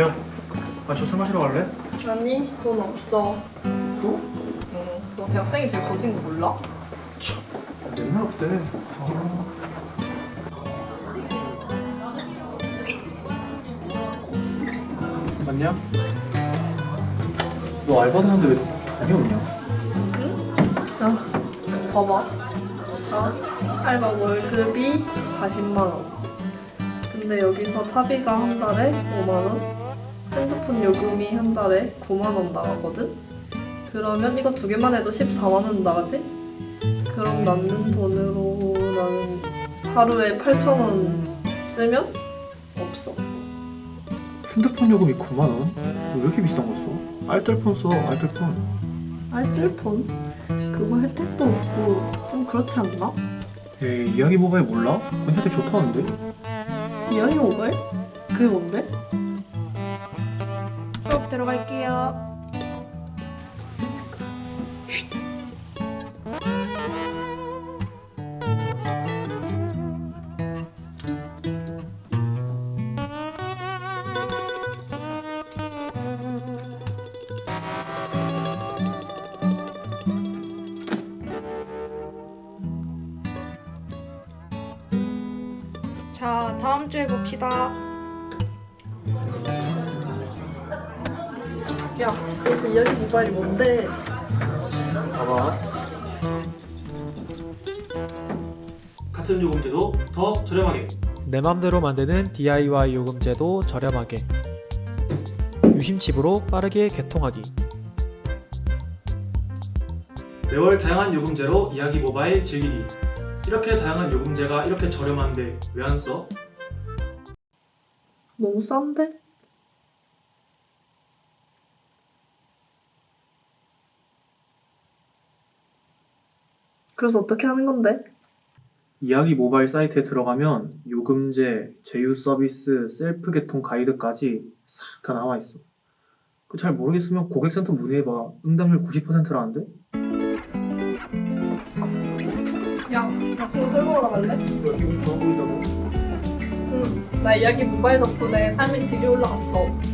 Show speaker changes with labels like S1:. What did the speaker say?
S1: 야, 아 저 술 마시러 갈래?
S2: 아니 돈 없어
S1: 또?
S2: 응. 너 대학생이 제일 거진 거 몰라?
S1: 맨날 없대. 아. 맞냐? 너 알바 하는데 왜 돈이 없냐?
S2: 아 봐봐 자 알바 월급이 40만 원 근데 여기서 차비가 한 달에 5만 원 핸드폰 요금이 한 달에 9만 원 나가거든 그러면 이거 두 개만 해도 14만 원 나가지? 그럼 남는 돈으로 나는 하루에 8천 원 쓰면 없어
S1: 핸드폰 요금이 9만 원? 너왜 이렇게 비싼 거 써? 알뜰폰 써, 알뜰폰.
S2: 알뜰폰? 그거 혜택도 없고 좀 그렇지 않나?
S1: 에이, 이야기 모바일 몰라? 그건 혜택 좋다는데?
S2: 이야기 모바일? 그게 뭔데?
S3: 수업 들어갈게요. 자, 다음 주에 봅시다.
S2: 야, 그래서 이야기 모바일이 뭔데?
S1: 봐봐. 같은 요금제도 더 저렴하게.
S4: 내 맘대로 만드는 DIY 요금제도 저렴하게 유심칩으로 빠르게 개통하기
S1: 매월 다양한 요금제로 이야기 모바일 즐기기. 이렇게 다양한 요금제가 이렇게 저렴한데 왜 안 써?
S2: 너무 싼데? 그래서 어떻게 하는 건데?
S1: 이야기 모바일 사이트에 들어가면 요금제, 제휴 서비스, 셀프 개통 가이드까지 싹 다 나와 있어. 그 잘 모르겠으면 고객센터 문의해봐. 응답률 90%라는데?
S2: 야, 아침에 술 먹으러 갈래?
S1: 왜 기분 좋아 보인다고?
S2: 응, 나 이야기 모바일 덕분에 삶의 질이 올라갔어.